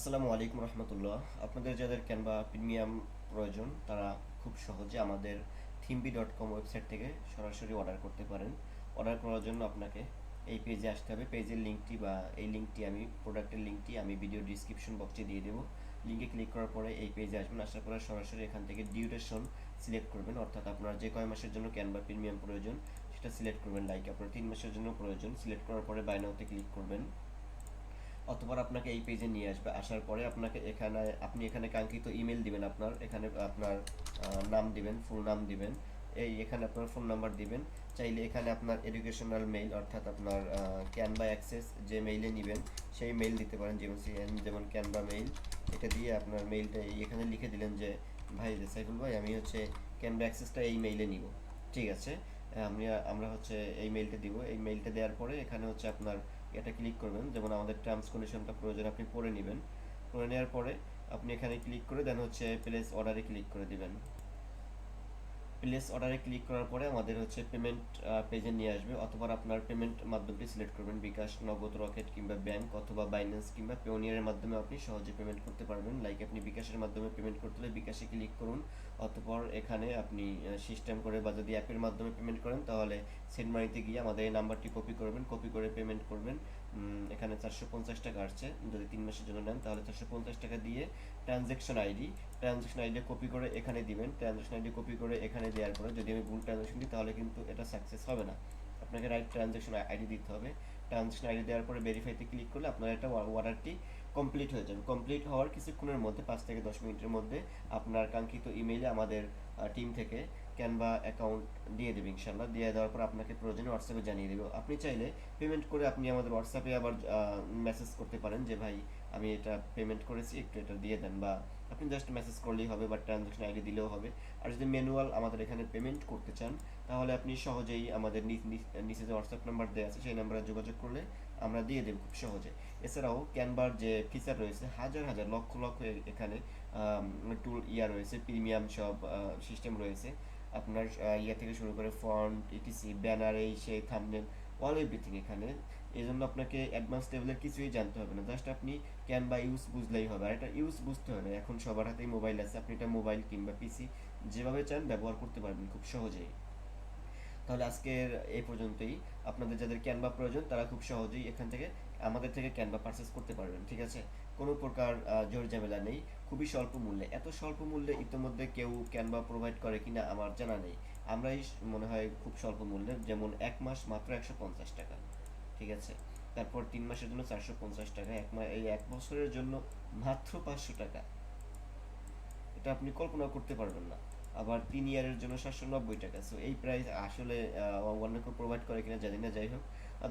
আসসালামু আলাইকুম রহমতুল্লাহ। আপনাদের যাদের ক্যানভা প্রিমিয়াম প্রয়োজন, তারা খুব সহজে আমাদের থিমবি ডট কম ওয়েবসাইট থেকে সরাসরি অর্ডার করতে পারেন। অর্ডার করার জন্য আপনাকে এই পেজে আসতে হবে। পেজের লিঙ্কটি বা এই লিঙ্কটি আমি প্রোডাক্টের লিঙ্কটি আমি ভিডিও ডিসক্রিপশন বক্সে দিয়ে দেবো। লিঙ্কে ক্লিক করার পরে এই পেজে আসবেন। আসার পরে সরাসরি এখান থেকে ডিউরেশন সিলেক্ট করবেন। অর্থাৎ আপনার যে কয় মাসের জন্য ক্যানভা প্রিমিয়াম প্রয়োজন, সেটা সিলেক্ট করবেন। লাইক আপনার তিন মাসের জন্য প্রয়োজন সিলেক্ট করার পরে বাইনাওতে ক্লিক করবেন। অথবা আপনাকে এই পেজে নিয়ে আসবে। আসার পরে আপনাকে এখানে, আপনি এখানে কাঙ্ক্ষিত ইমেল দিবেন আপনার, এখানে আপনার নাম দিবেন ফুল নাম দিবেন। এই এখানে আপনার ফোন নাম্বার দিবেন। চাইলে এখানে আপনার এডুকেশনাল মেইল অর্থাৎ আপনার ক্যানভা অ্যাক্সেস যে মেইলে নেবেন, সেই মেইল দিতে পারেন, যেমন যেমন ক্যানভা মেইল এটা দিয়ে আপনার মেইলটা এখানে লিখে দিলেন যে, ভাই সাইফুল ভাই, আমি হচ্ছে ক্যানভা অ্যাক্সেসটা এই মেইলে নিব। ঠিক আছে? আমি, আমরা হচ্ছে এই মেইলটা দিব। এই মেইলটা দেওয়ার পরে এখানে হচ্ছে আপনার এটা ক্লিক করবেন। যেমন আমাদের টার্মস কন্ডিশনটা প্রয়োজন, আপনি পড়ে নেবেন। পড়ে নেওয়ার পরে আপনি এখানে ক্লিক করে দেন হচ্ছে প্লেস অর্ডারে ক্লিক করে দিবেন। প্লেস অর্ডারে ক্লিক করার পরে আমাদের হচ্ছে পেমেন্ট পেজে নিয়ে আসবে অথবা আপনার পেমেন্ট মাধ্যমটি সিলেক্ট করবেন। বিকাশ, নগদ, রকেট কিংবা ব্যাংক অথবা বাইন্যান্স কিংবা পেওনিয়ারের মাধ্যমে আপনি সহজে পেমেন্ট করতে পারবেন। লাইক আপনি বিকাশের মাধ্যমে পেমেন্ট করতে হলে বিকাশে ক্লিক করুন। অতপর এখানে আপনি সিস্টেম করে বা যদি অ্যাপের মাধ্যমে পেমেন্ট করেন তাহলে সেন্ড মানিতে গিয়ে আমাদের এই নাম্বারটি কপি করবেন। কপি করে পেমেন্ট করবেন। এখানে চারশো পঞ্চাশ টাকা আসছে। যদি তিন মাসের জন্য নেন তাহলে চারশো পঞ্চাশ টাকা দিয়ে transaction ID transaction ID copy করে এখানে দিবেন ট্রানজ্যাকশন আইডি কপি করে এখানে দেওয়ার পরে যদি আমি ভুল ট্রানজ্যাকশন দিই, তাহলে কিন্তু এটা সাকসেস হবে না। আপনাকে রাইট ট্রানজ্যাকশন আইডি দিতে হবে। ট্রানজ্যাকশন আইডি দেওয়ার পরে ভেরিফাইতে ক্লিক করলে আপনার একটা অর্ডারটি কমপ্লিট হয়ে যাবে। কমপ্লিট হওয়ার কিছুক্ষণের মধ্যে, পাঁচ থেকে দশ মিনিটের মধ্যে আপনার কাঙ্ক্ষিত ইমেইলে আমাদের টিম থেকে ক্যানভা অ্যাকাউন্ট দিয়ে দেবে ইনশাল্লাহ দিয়ে দেওয়ার পর আপনাকে প্রয়োজনে হোয়াটসঅ্যাপে জানিয়ে দেবে। আপনি চাইলে পেমেন্ট করে আপনি আমাদের হোয়াটসঅ্যাপে আবার মেসেজ করতে পারেন যে, ভাই, আমি এটা পেমেন্ট করেছি, একটু এটা দিয়ে দেন। বা আপনি জাস্ট মেসেজ করলেই হবে বা ট্রানজ্যাকশন আইডি দিলেও হবে। আর যদি ম্যানুয়াল আমাদের এখানে পেমেন্ট করতে চান, তাহলে আপনি সহজেই আমাদের নিচ- যে হোয়াটসঅ্যাপ নাম্বার দেওয়া আছে, সেই নাম্বারে যোগাযোগ করলে আমরা দিয়ে দেবো খুব সহজে। এছাড়াও ক্যানভার যে ফিচার রয়েছে, হাজার হাজার, লক্ষ লক্ষ এখানে টুল ইয়া রয়েছে প্রিমিয়াম সব সিস্টেম রয়েছে। আপনার ইয়ে থেকে শুরু করে ফন্ট ইটিসি ব্যানার এই সেই থামনেল অল এভরিথিং এখানে। এই জন্য আপনাকে অ্যাডভান্স লেভেলের কিছুই জানতে হবে না। জাস্ট আপনি ক্যান বা ইউজ বুঝলেই হবে। আর এটা ইউজ বুঝতে হবে না। এখন সবার হাতেই মোবাইল আছে। আপনি এটা মোবাইল কিংবা পিসি যেভাবে চান, ব্যবহার করতে পারবেন খুব সহজেই। তাহলে আজকের এই পর্যন্তই। আপনাদের যাদের ক্যানভা প্রয়োজন, তারা খুব সহজেই এখান থেকে, আমাদের থেকে ক্যানভা পারচেস করতে পারবেন, ঠিক আছে? কোনো প্রকার জোর ঝামেলা নেই। খুবই স্বল্প মূল্যে। এত স্বল্প মূল্যে ইতিমধ্যে কেউ ক্যানভা প্রোভাইড করে কিনা আমার জানা নেই। আমরাই মনে হয় খুব স্বল্প মূল্যে যেমন এক মাস মাত্র একশো পঞ্চাশ টাকা, ঠিক আছে? তারপর তিন মাসের জন্য চারশো পঞ্চাশ টাকা, এক মাস এই এক বছরের জন্য মাত্র পাঁচশো টাকা। এটা আপনি কল্পনা করতে পারবেন না। আবার তিন ইয়ারের জন্য সাতশো নব্বই টাকা। সো এই প্রাইস আসলে কেউ প্রোভাইড করে কিনা জানি না, যাই হোক।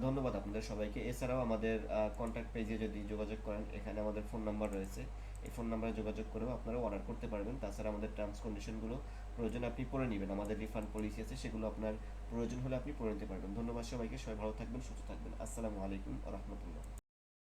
ধন্যবাদ আপনাদের সবাইকে। এছাড়াও আমাদের কন্ট্যাক্ট পেজে যদি যোগাযোগ করেন, এখানে আমাদের ফোন নাম্বার রয়েছে। এই ফোন নাম্বারে যোগাযোগ করেও আপনারা অর্ডার করতে পারবেন। তাছাড়া আমাদের টার্মস কন্ডিশনগুলো প্রয়োজন আপনি পড়ে নেবেন। আমাদের রিফান্ড পলিসি আছে, সেগুলো আপনার প্রয়োজন হলে আপনি পড়ে নিতে পারবেন। ধন্যবাদ সবাইকে। সবাই ভালো থাকবেন, সুস্থ থাকবেন। আসসালামু আলাইকুম রহমতুল্লাহ।